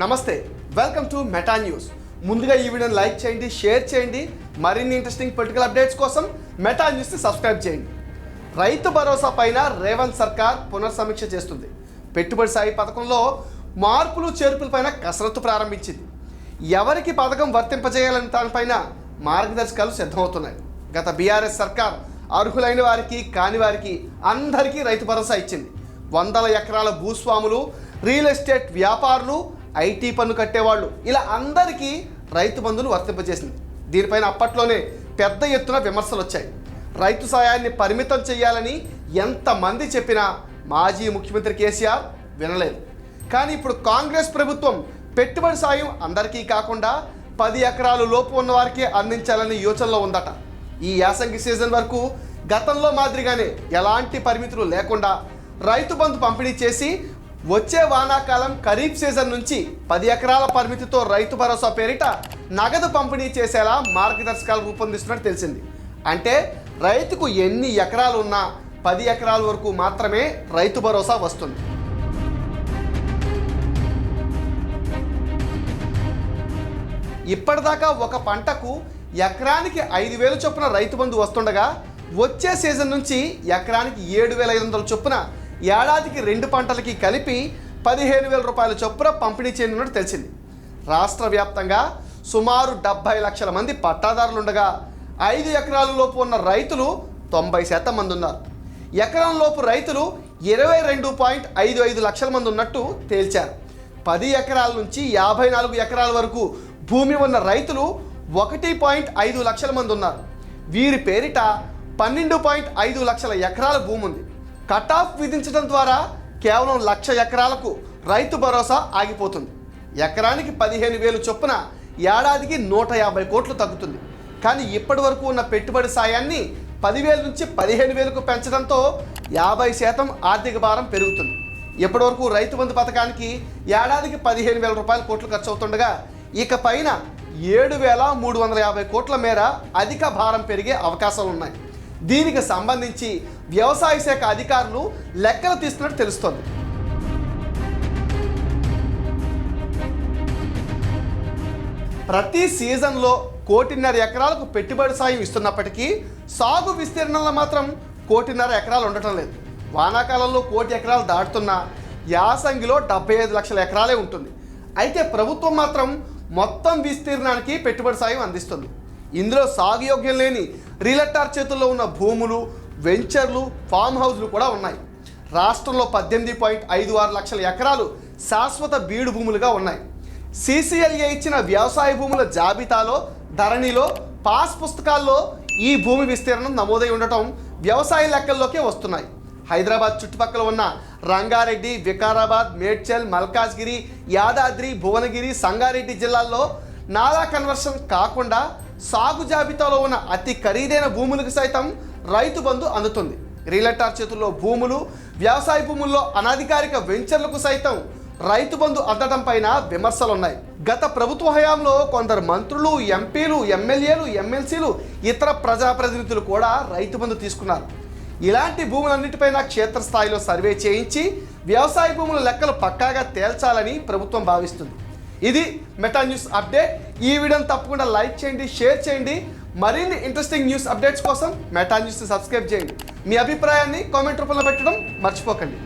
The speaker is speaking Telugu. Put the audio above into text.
నమస్తే వెల్కమ్ టు మెటా న్యూస్ ముందుగా ఈ వీడియోని లైక్ చేయండి షేర్ చేయండి. మరిన్ని ఇంట్రెస్టింగ్ పొలిటికల్ అప్డేట్స్ కోసం మెటా న్యూస్ని సబ్స్క్రైబ్ చేయండి. రైతు భరోసా పైన రేవంత్ సర్కార్ పునర్సమీక్ష చేస్తుంది. పెట్టుబడి సాయి పథకంలో మార్పులు చేర్పులపైన కసరత్తు ప్రారంభించింది. ఎవరికి పథకం వర్తింపజేయాలని దానిపైన మార్గదర్శకాలు సిద్ధమవుతున్నాయి. గత బీఆర్ఎస్ సర్కార్ అర్హులైన వారికి కాని వారికి అందరికీ రైతు భరోసా ఇచ్చింది. వందల ఎకరాల భూస్వాములు రియల్ ఎస్టేట్ వ్యాపారులు ఐటీ పన్ను కట్టేవాళ్ళు. ఇలా అందరికీ రైతు బంధువులు వర్తింపజేసింది. దీనిపైన అప్పట్లోనే పెద్ద ఎత్తున విమర్శలు వచ్చాయి రైతు సాయాన్ని పరిమితం చేయాలని ఎంతమంది చెప్పినా మాజీ ముఖ్యమంత్రి కేసీఆర్ వినలేదు. కానీ ఇప్పుడు కాంగ్రెస్ ప్రభుత్వం పెట్టుబడి సాయం అందరికీ కాకుండా పది ఎకరాలు లోపు ఉన్న వారికి అందించాలని యోచనలో ఉందట. ఈ యాసంగి సీజన్ వరకు గతంలో మాదిరిగానే ఎలాంటి పరిమితులు లేకుండా రైతు బంధు పంపిణీ చేసి వచ్చే వానాకాలం ఖరీఫ్ సీజన్ నుంచి పది ఎకరాల పరిమితితో రైతు భరోసా పేరిట నగదు పంపిణీ చేసేలా మార్గదర్శకాలు రూపొందిస్తున్నట్టు తెలిసింది. అంటే రైతుకు ఎన్ని ఎకరాలు ఉన్నా పది ఎకరాల వరకు మాత్రమే రైతు భరోసా వస్తుంది. ఇప్పటిదాకా ఒక పంటకు ఎకరానికి ఐదు వేలు చొప్పున రైతు బంధు వస్తుండగా వచ్చే సీజన్ నుంచి ఎకరానికి ఏడు వేల ఐదు వందల చొప్పున ఏడాదికి రెండు పంటలకి కలిపి పదిహేను వేల రూపాయల చొప్పున పంపిణీ చేయనున్నట్టు తెలిసింది. రాష్ట్ర వ్యాప్తంగా సుమారు డెబ్బై లక్షల మంది పట్టాదారులు ఉండగా ఐదు ఎకరాల లోపు ఉన్న రైతులు తొంభై శాతం మంది ఉన్నారు. ఎకరం లోపు రైతులు ఇరవై రెండు పాయింట్ ఐదు ఐదు లక్షల మంది ఉన్నట్టు తేల్చారు. పది ఎకరాల నుంచి యాభై నాలుగు ఎకరాల వరకు భూమి ఉన్న రైతులు ఒకటి పాయింట్ ఐదు లక్షల మంది ఉన్నారు. వీరి పేరిట పన్నెండు పాయింట్ ఐదు లక్షల ఎకరాల భూమి ఉంది. కట్ ఆఫ్ విధించడం ద్వారా కేవలం లక్ష ఎకరాలకు రైతు భరోసా ఆగిపోతుంది. ఎకరానికి పదిహేను వేలు చొప్పున ఏడాదికి నూట యాభై కోట్లు తగ్గుతుంది. కానీ ఇప్పటి వరకు ఉన్న పెట్టుబడి సాయాన్ని పదివేల నుంచి పదిహేను వేలకు పెంచడంతో యాభై శాతం ఆర్థిక భారం పెరుగుతుంది. ఇప్పటివరకు రైతు బంధు పథకానికి ఏడాదికి పదిహేను వేల రూపాయల కోట్లు ఖర్చు అవుతుండగా ఇక పైన ఏడు వేల మూడు వందల యాభై కోట్ల మేర అధిక భారం పెరిగే అవకాశాలు ఉన్నాయి దీనికి సంబంధించి వ్యవసాయ శాఖ అధికారులు లెక్కలు తీస్తున్నట్టు తెలుస్తోంది. ప్రతి సీజన్లో కోటిన్నర ఎకరాలకు పెట్టుబడి సాయం ఇస్తున్నప్పటికీ సాగు విస్తీర్ణంలో మాత్రం కోటిన్నర ఎకరాలు ఉండటం లేదు. వానాకాలంలో కోటి ఎకరాలు దాటుతున్న యాసంగిలో డెబ్బై ఐదు లక్షల ఎకరాలే ఉంటుంది. అయితే ప్రభుత్వం మాత్రం మొత్తం విస్తీర్ణానికి పెట్టుబడి సాయం అందిస్తుంది. ఇందులో సాగుయోగ్యం లేని రియల్టార్ చేతుల్లో ఉన్న భూములు వెంచర్లు ఫామ్ హౌస్లు కూడా ఉన్నాయి. రాష్ట్రంలో పద్దెనిమిది పాయింట్ ఐదు ఆరు లక్షల ఎకరాలు శాశ్వత బీడు భూములుగా ఉన్నాయి. సిసిఎల్ఏ ఇచ్చిన వ్యవసాయ భూముల జాబితాలో ధరణిలో పాస్ పుస్తకాల్లో ఈ భూమి విస్తీర్ణం నమోదై ఉండటం వ్యవసాయ లెక్కల్లోకే వస్తున్నాయి. హైదరాబాద్ చుట్టుపక్కల ఉన్న రంగారెడ్డి వికారాబాద్ మేడ్చల్ మల్కాజ్గిరి యాదాద్రి భువనగిరి సంగారెడ్డి జిల్లాల్లో నాలా కన్వర్షన్ కాకుండా సాగు జాబితాలో ఉన్న అతి ఖరీదైన భూములకు సైతం రైతు బంధు అందుతుంది. రియల్టార్ చేతుల్లో భూములు వ్యవసాయ భూముల్లో అనధికారిక వెంచర్లకు సైతం రైతు బంధు అందడం పైన విమర్శలున్నాయి. గత ప్రభుత్వ హయాంలో కొందరు మంత్రులు ఎంపీలు ఎమ్మెల్యేలు ఎమ్మెల్సీలు ఇతర ప్రజాప్రతినిధులు కూడా రైతు బంధు తీసుకున్నారు. ఇలాంటి భూములన్నిటిపైన క్షేత్రస్థాయిలో సర్వే చేయించి వ్యవసాయ భూముల లెక్కలు పక్కాగా తేల్చాలని ప్రభుత్వం భావిస్తుంది. ఇది మెటా న్యూస్ అప్డేట్. ఈ వీడియోని తప్పకుండా లైక్ చేయండి షేర్ చేయండి. మరిన్ని ఇంట్రెస్టింగ్ న్యూస్ అప్డేట్స్ కోసం మెటా న్యూస్ని సబ్స్క్రైబ్ చేయండి. మీ అభిప్రాయాన్ని కామెంట్ రూపంలో పెట్టడం మర్చిపోకండి.